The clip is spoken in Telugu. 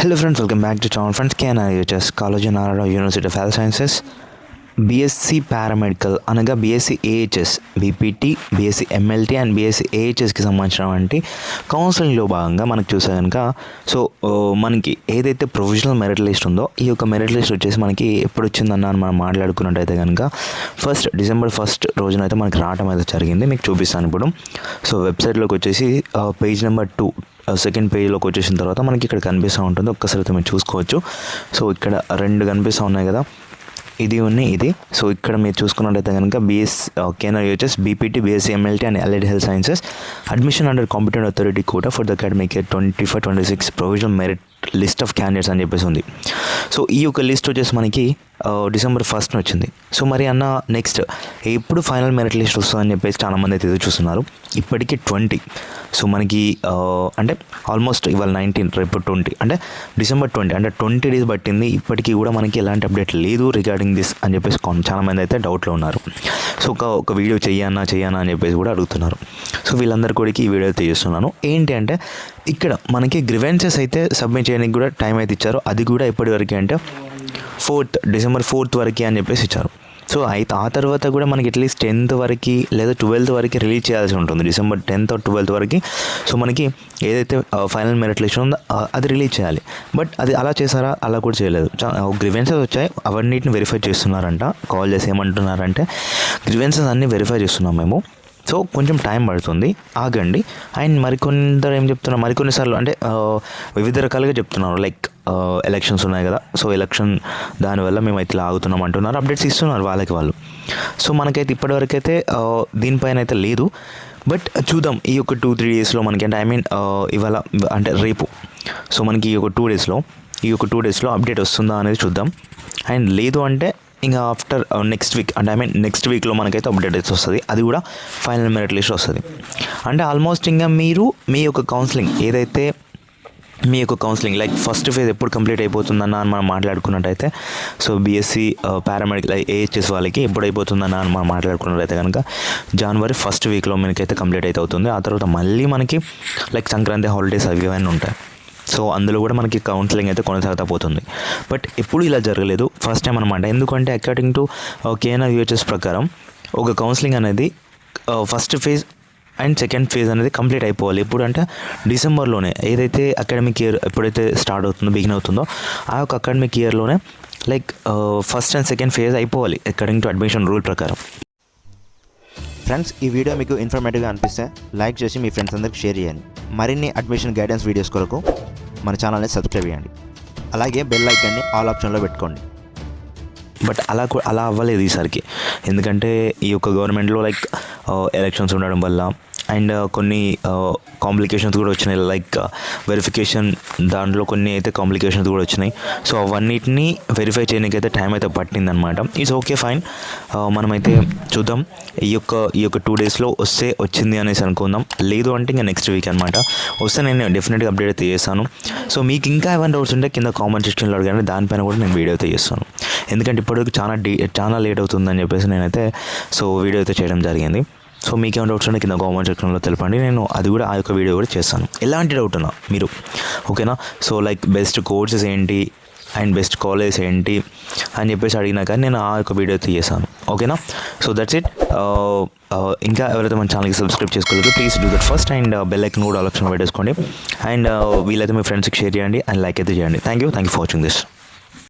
Hello friends welcome back to town friends Kane College college Narayana university of health sciences BSc paramedical అనగా BSc AHS BPT BSc MLT and BSc ఏహెచ్ఎస్కి సంబంధించినటువంటి కౌన్సిలింగ్లో భాగంగా మనకు చూసే కనుక సో మనకి ఏదైతే ప్రొవిజనల్ మెరిట్ లిస్ట్ ఉందో ఈ యొక్క మెరిట్ లిస్ట్ వచ్చేసి మనకి ఎప్పుడు వచ్చిందన్న మనం మాట్లాడుకున్నట్టయితే కనుక ఫస్ట్ డిసెంబర్ ఫస్ట్ రోజున అయితే మనకి రావడం అయితే జరిగింది. మీకు చూపిస్తాను ఇప్పుడు. సో వెబ్సైట్లోకి వచ్చేసి పేజ్ నెంబర్ టూ సెకండ్ పేజ్లోకి వచ్చేసిన తర్వాత మనకి ఇక్కడ కనిపిస్తూ ఉంటుంది. ఒక్కసారి అయితే మీరు చూసుకోవచ్చు. సో ఇక్కడ రెండు కనిపిస్తూ ఉన్నాయి కదా. ఇది ఉన్నాయి ఇది. సో ఇక్కడ మీరు చూసుకున్నట్టయితే కనుక బిఎస్ కేనర్ యూచెస్ BPT BSc MLT and allied health sciences admission under competent authority quota for the academic year twenty five twenty six provisional merit list of candidates అని చెప్పేసి ఉంది. సో ఈ యొక్క లిస్ట్ వచ్చేసి మనకి డిసెంబర్ ఫస్ట్న వచ్చింది. సో మరి అన్న నెక్స్ట్ ఎప్పుడు ఫైనల్ మెరిట్ లిస్ట్ వస్తుందని చెప్పేసి చాలామంది అయితే ఎదురు చూస్తున్నారు ఇప్పటికీ ట్వంటీ. సో మనకి అంటే ఆల్మోస్ట్ ఇవాళ నైన్టీన్ రేపు ట్వంటీ. అంటే డిసెంబర్ ట్వంటీ అంటే ట్వంటీ డేస్ పట్టింది. ఇప్పటికీ కూడా మనకి ఎలాంటి అప్డేట్ లేదు రిగార్డింగ్ దిస్ అని చెప్పేసి చాలామంది అయితే డౌట్లో ఉన్నారు. సో ఒక ఒక వీడియో చేయనా చేయనా అని చెప్పేసి కూడా అడుగుతున్నారు. సో వీళ్ళందరి కూడా ఈ వీడియో అయితే చేస్తున్నాను. ఏంటి అంటే ఇక్కడ మనకి గ్రివెన్సెస్ అయితే సబ్మిట్ చేయడానికి కూడా టైం అయితే ఇచ్చారు. అది కూడా ఇప్పటివరకు అంటే ఫోర్త్ డిసెంబర్ ఫోర్త్ వరకు అని చెప్పేసి ఇచ్చారు. సో అయితే ఆ తర్వాత కూడా మనకి అట్లీస్ట్ టెన్త్ వరకు లేదా ట్వెల్త్ వరకు రిలీజ్ చేయాల్సి ఉంటుంది. డిసెంబర్ టెన్త్ ట్వెల్త్ వరకు. సో మనకి ఏదైతే ఫైనల్ మెరిట్ లిస్ట్ ఉందో అది రిలీజ్ చేయాలి. బట్ అది అలా చేశారా? అలా కూడా చేయలేదు. గ్రివెన్సెస్ వచ్చాయి. అవన్నిటిని వెరిఫై చేస్తున్నారంట. కాల్ చేసి ఏమంటున్నారంటే గ్రివెన్సెస్ అన్నీ వెరిఫై చేస్తున్నాం మేము. సో కొంచెం టైం పడుతుంది. ఆగండి. అండ్ మరికొందరు ఏం చెప్తున్నారు? మరికొన్నిసార్లు అంటే వివిధ రకాలుగా చెప్తున్నారు. లైక్ ఎలక్షన్స్ ఉన్నాయి కదా. సో ఎలక్షన్ దానివల్ల మేము అయితే ఆగుతున్నాం అంటున్నారు. అప్డేట్స్ ఇస్తున్నారు వాళ్ళకి వాళ్ళు. సో మనకైతే ఇప్పటివరకు అయితే దీనిపైన అయితే లేదు. బట్ చూద్దాం ఈ యొక్క టూ త్రీ డేస్లో మనకి అంటే ఐ మీన్ ఇవాళ అంటే రేపు. సో మనకి ఈ యొక్క టూ డేస్లో ఈ యొక్క టూ డేస్లో అప్డేట్ వస్తుందా అనేది చూద్దాం. అండ్ లేదు అంటే ఇంకా ఆఫ్టర్ నెక్స్ట్ వీక్ అంటే ఐ మీన్ నెక్స్ట్ వీక్లో మనకైతే అప్డేట్ అయితే వస్తుంది. అది కూడా ఫైనల్ మెరిట్ లిస్ట్ వస్తుంది. అంటే ఆల్మోస్ట్ ఇంకా మీరు మీ యొక్క కౌన్సిలింగ్ ఏదైతే మీ యొక్క కౌన్సిలింగ్ లైక్ ఫస్ట్ ఫేజ్ ఎప్పుడు కంప్లీట్ అయిపోతుందన్న అని మనం మాట్లాడుకున్నట్టయితే సో బీఎస్సీ పారామెడికల్ ఏహెచ్ఎస్ వాళ్ళకి ఎప్పుడు అయిపోతుందన్న అని మనం మాట్లాడుకున్నట్టయితే కనుక జనవరి ఫస్ట్ వీక్లో మనకైతే కంప్లీట్ అయితే అవుతుంది. ఆ తర్వాత మళ్ళీ మనకి లైక్ సంక్రాంతి హాలిడేస్ అవి ఇవన్నీ ఉంటాయి. సో అందులో కూడా మనకి కౌన్సిలింగ్ అయితే కొనసాగుతా పోతుంది. బట్ ఎప్పుడు ఇలా జరగలేదు. ఫస్ట్ టైం అనమాట ఎందుకంటే అకార్డింగ్ టు కేఎన్ఆర్ యూహెచ్ఎస్ ప్రకారం ఒక కౌన్సిలింగ్ అనేది uh, first phase and second phase అనేది కంప్లీట్ అయిపోవాలి. ఎప్పుడు అంటే డిసెంబర్లోనే ఏదైతే అకాడమిక్ ఇయర్ ఎప్పుడైతే స్టార్ట్ అవుతుందో బిగిన్ అవుతుందో ఆ యొక్క academic ఇయర్లోనే like first and second phase అయిపోవాలి అకార్డింగ్ టు అడ్మిషన్ రూల్ ప్రకారం. ఫ్రెండ్స్ ఈ వీడియో మీకు ఇన్ఫర్మేటివ్గా అనిపిస్తే లైక్ చేసి మీ ఫ్రెండ్స్ అందరికి షేర్ చేయండి. మరిన్ని అడ్మిషన్ గైడెన్స్ వీడియోస్ కొరకు మన ఛానల్ని సబ్స్క్రైబ్ చేయండి. అలాగే బెల్ ఐకాన్ని ఆల్ ఆప్షన్లో పెట్టుకోండి. బట్ అలా అలా అవ్వలేదు ఈసారికి. ఎందుకంటే ఈ యొక్క గవర్నమెంట్లో లైక్ ఎలక్షన్స్ ఉండడం వల్ల అండ్ uh, కొన్ని uh, కాంప్లికేషన్స్ కూడా వచ్చినాయి. లైక్ వెరిఫికేషన్ uh, దాంట్లో కొన్ని అయితే కాంప్లికేషన్స్ కూడా వచ్చినాయి. సో అవన్నిటిని వెరిఫై చేయడానికి అయితే టైం అయితే పట్టిందనమాట ఈజ్ ఓకే ఫైన్ మనమైతే చూద్దాం. ఈ యొక్క ఈ యొక్క టూ డేస్లో వస్తే వచ్చింది అనేసి అనుకుందాం. లేదు అంటే ఇంకా నెక్స్ట్ వీక్ అనమాట వస్తే నేను డెఫినెట్గా అప్డేట్ అయితే చేస్తాను. సో మీకు ఇంకా ఏమైనా డౌట్స్ ఉంటే కింద కామెంట్ సెక్షన్లో అడగండి. దానిపైన కూడా నేను వీడియో అయితే చేస్తాను. ఎందుకంటే ఇప్పటివరకు చాలా డీ చాలా లేట్ అవుతుందని చెప్పేసి నేనైతే సో వీడియో అయితే చేయడం జరిగింది. సో మీకు డౌట్స్ ఉంటే కింద కామెంట్ సెక్షన్లో తెలపండి. నేను అది కూడా ఆ యొక్క వీడియో కూడా చేస్తాను. ఎలాంటి డౌట్ ఉన్నా మీరు. ఓకేనా సో లైక్ బెస్ట్ కోర్సెస్ ఏంటి? అండ్ బెస్ట్ కాలేజ్ ఏంటి? అని చెప్పేసి అడిగినా కానీ నేను ఆ యొక్క వీడియో అయితే చేశాను. ఓకేనా సో దట్స్ ఇట్ ఇంకా ఎవరైతే మన ఛానల్కి సబ్స్క్రైబ్ చేసుకోలేదు please do that first and bell icon కూడా ఆలోచన పెట్టేసుకోండి. అండ్ uh, వీలైతే మీ ఫ్రెండ్స్కి షేర్ చేయండి అండ్ లైక్ అయితే చేయండి. Thank you thank you for watching this